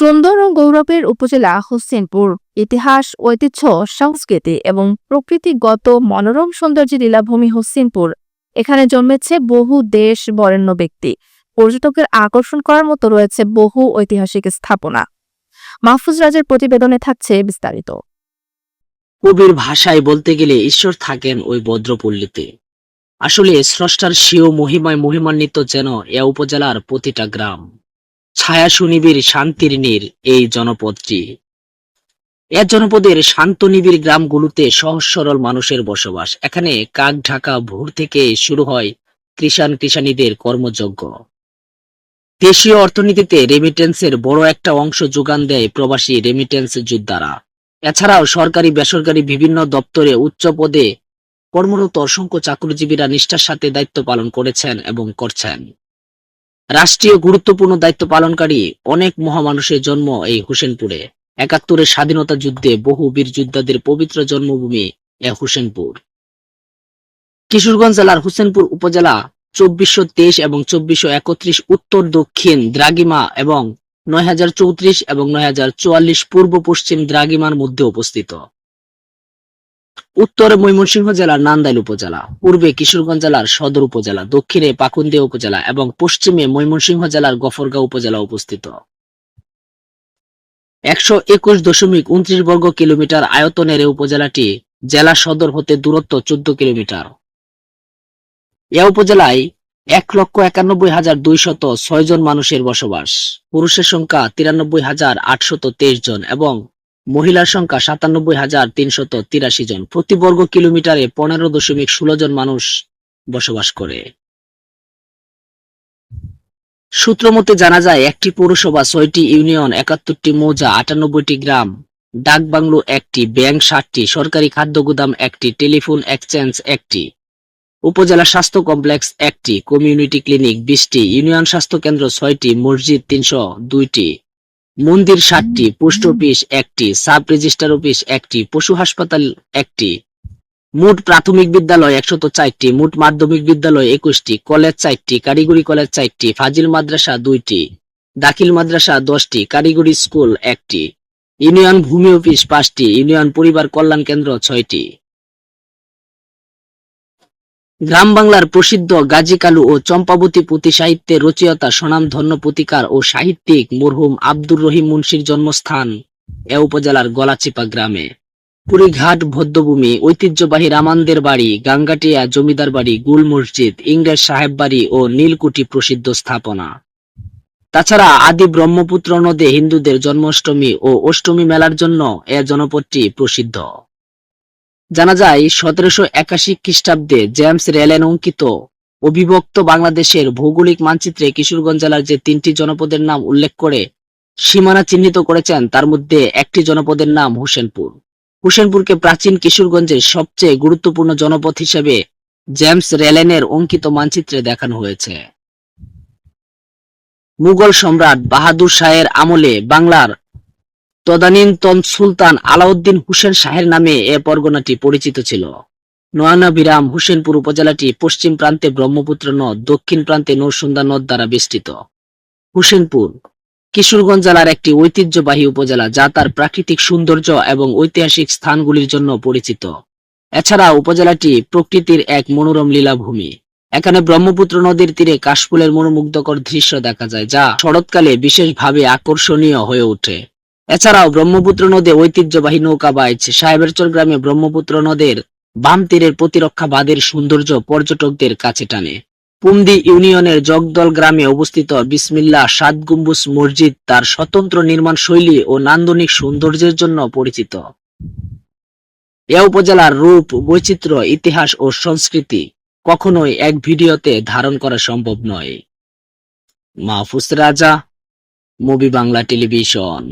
সুন্দর ও গৌরবের উপজেলা হোসেনপুর। ইতিহাস, ঐতিহ্য, সংস্কৃতি এবং প্রকৃতিগত মনোরম সৌন্দর্যের লীলাভূমি হোসেনপুর। এখানে জন্মেছে বহু দেশ বরেণ্য ব্যক্তি। পর্যটকের আকর্ষণ করার মতো রয়েছে বহু ঐতিহাসিক স্থাপনা। মাহফুজ রাজের প্রতিবেদনে থাকছে বিস্তারিত। কবির ভাষায় বলতে গেলে ঈশ্বর থাকেন ওই বদ্রপল্লীতে। আসলে স্রষ্টার স্বীয় মহিমায় মহিমান্বিত যেন এ উপজেলার প্রতিটা গ্রাম। ছায়া সুনিবির শান্তির এই জনপদটি। এ জনপদের শান্ত নিবিড় গ্রামগুলোতে সহজ সরল মানুষের বসবাস। এখানে কাক ঢাকা ভোর থেকে শুরু হয় কৃষাণ কৃষাণীদের কর্মযজ্ঞ। দেশীয় অর্থনীতিতে রেমিটেন্সের বড় একটা অংশ যোগান দেয় প্রবাসী রেমিটেন্স যোদ্ধারা। এছাড়াও সরকারি, বেসরকারি বিভিন্ন দপ্তরে উচ্চ পদে কর্মরত অসংখ্য চাকরিজীবীরা নিষ্ঠার সাথে দায়িত্ব পালন করেছেন এবং করছেন। রাষ্ট্রীয় গুরুত্বপূর্ণ দায়িত্ব পালনকারী অনেক মহামানুষের জন্ম এই হোসেনপুরে। একাত্তরের স্বাধীনতা যুদ্ধে বহু বীর যোদ্ধাদের পবিত্র জন্মভূমি এ হোসেনপুর। কিশোরগঞ্জ জেলার হোসেনপুর উপজেলা চব্বিশশো তেইশ এবং চব্বিশশো একত্রিশ উত্তর দক্ষিণ দ্রাগিমা এবং নয় হাজার চৌত্রিশ এবং নয় হাজার চুয়াল্লিশ পূর্ব পশ্চিম দ্রাগিমার মধ্যে অবস্থিত। উত্তরে ময়মনসিংহ জেলার নান্দাইল উপজেলা, পূর্বে কিশোরগঞ্জ জেলার সদর উপজেলা, দক্ষিণে পাকুন্দিয়া উপজেলা এবং পশ্চিমে ময়মনসিংহ জেলার গফরগাঁও উপজেলা অবস্থিত একশো একুশ দশমিক উনত্রিশ বর্গ কিলোমিটার আয়তনের উপজেলাটি জেলা সদর হতে দূরত্ব চোদ্দ কিলোমিটার। এ উপজেলায় এক লক্ষ একানব্বই হাজার দুইশত ছয় জন মানুষের বসবাস। পুরুষের সংখ্যা তিরানব্বই হাজার আটশত তেইশ জন এবং মহিলার সংখ্যা সাতানব্বই হাজার তিনশত তিরাশি জন। প্রতি বর্গ কিলোমিটারে পনেরো দশমিক ষোলো জন মানুষ বসবাস করে। সূত্র মতে জানা যায়, একটি পৌরসভা, ছয়টি ইউনিয়ন, একাত্তরটি মৌজা, আটানব্বইটি গ্রাম, ডাক বাংলো একটি, ব্যাংক ষাটটি সরকারি খাদ্য গুদাম একটি, টেলিফোন এক্সচেঞ্জ একটি, উপজেলা স্বাস্থ্য কমপ্লেক্স একটি, কমিউনিটি ক্লিনিক বিশটি, ইউনিয়ন স্বাস্থ্য কেন্দ্র ছয়টি, মসজিদ তিনশো দুইটি মন্দির সাতটি, পোস্ট অফিস একটি, সাব রেজিস্টার অফিস একটি, পশু হাসপাতাল একটি। মোট প্রাথমিক বিদ্যালয় একশত চারটি, মোট মাধ্যমিক বিদ্যালয় একুশটি, কলেজ চারটি, কারিগরি কলেজ চারটি, ফাজিল মাদ্রাসা দুইটি, দাখিল মাদ্রাসা দশটি, কারিগরি স্কুল একটি। ইউনিয়ন ভূমি অফিস পাঁচটি, ইউনিয়ন পরিবার কল্যাণ কেন্দ্র ছয়টি। গ্রাম বাংলার প্রসিদ্ধ গাজী কালু ও চম্পাবতী পুঁথি সাহিত্যের রচয়িতা স্বনামধন্য পুতিকার ও সাহিত্যিক মরহুম আব্দুর রহিম মুন্সির জন্মস্থান এ উপজেলার গলাচিপা গ্রামে। পুরীঘাট ভদ্রভূমি, ঐতিহ্যবাহী রামানদের বাড়ি, গাঙ্গাটিয়া জমিদার বাড়ি, গুল মসজিদ, ইংরেজ সাহেব বাড়ি ও নীলকুঠি প্রসিদ্ধ স্থাপনা। তাছাড়া আদি ব্রহ্মপুত্র নদে হিন্দুদের জন্মাষ্টমী ও অষ্টমী মেলার জন্য এ জনপদটি প্রসিদ্ধ। জানা যায়, সতেরোশো একাশি খ্রিস্টাব্দে জেমস রেলেন অঙ্কিত অবিভক্ত বাংলাদেশের ভৌগোলিক মানচিত্রে কিশোরগঞ্জ জেলার যে তিনটি জনপদের নাম উল্লেখ করে সীমানা চিহ্নিত করেছেন, তার মধ্যে একটি জনপদের নাম হোসেনপুর। হোসেনপুরকে প্রাচীন কিশোরগঞ্জের সবচেয়ে গুরুত্বপূর্ণ জনপদ হিসেবে জেমস রেলেনের অঙ্কিত মানচিত্রে দেখানো হয়েছে। মুঘল সম্রাট বাহাদুর শাহের আমলে বাংলার তদানীন্তন সুলতান আলাউদ্দিন হুসেন শাহের নামে এ পরগনাটি পরিচিত ছিল। নয়নাভিরাম হুসেনপুর উপজেলাটি পশ্চিম প্রান্তে ব্রহ্মপুত্র নদ, দক্ষিণ প্রান্তে নরসুন্দা নদ দ্বারা বেষ্টিত। হুসেনপুর, কিশোরগঞ্জ জেলার একটি ঐতিহ্যবাহী উপজেলা যা তার প্রাকৃতিক সৌন্দর্য এবং ঐতিহাসিক স্থানগুলির জন্য পরিচিত। এছাড়া উপজেলাটি প্রকৃতির এক মনোরম লীলাভূমি। এখানে ব্রহ্মপুত্র নদীর তীরে কাশফুলের মনোমুগ্ধকর দৃশ্য দেখা যায়, যা শরৎকালে বিশেষভাবে আকর্ষণীয় হয়ে ওঠে। এছাড়াও ব্রহ্মপুত্র নদে ঐতিহ্যবাহী নৌকা বাইচ সাহেবেরচর গ্রামে ব্রহ্মপুত্র নদের বাম তীরের প্রতিরক্ষা বাঁধের সৌন্দর্য পর্যটকদের কাছে টানে। পুমদি ইউনিয়নের জগদল গ্রামে অবস্থিত বিসমিল্লা সাত গম্বুজ মসজিদ তার স্বতন্ত্র নির্মাণ শৈলী ও নান্দনিক সৌন্দর্যের জন্য পরিচিত। এ উপজেলার রূপ, বৈচিত্র্য, ইতিহাস ও সংস্কৃতি কখনোই এক ভিডিওতে ধারণ করা সম্ভব নয়। মাহফুজ রাজা, মুভি বাংলা টেলিভিশন।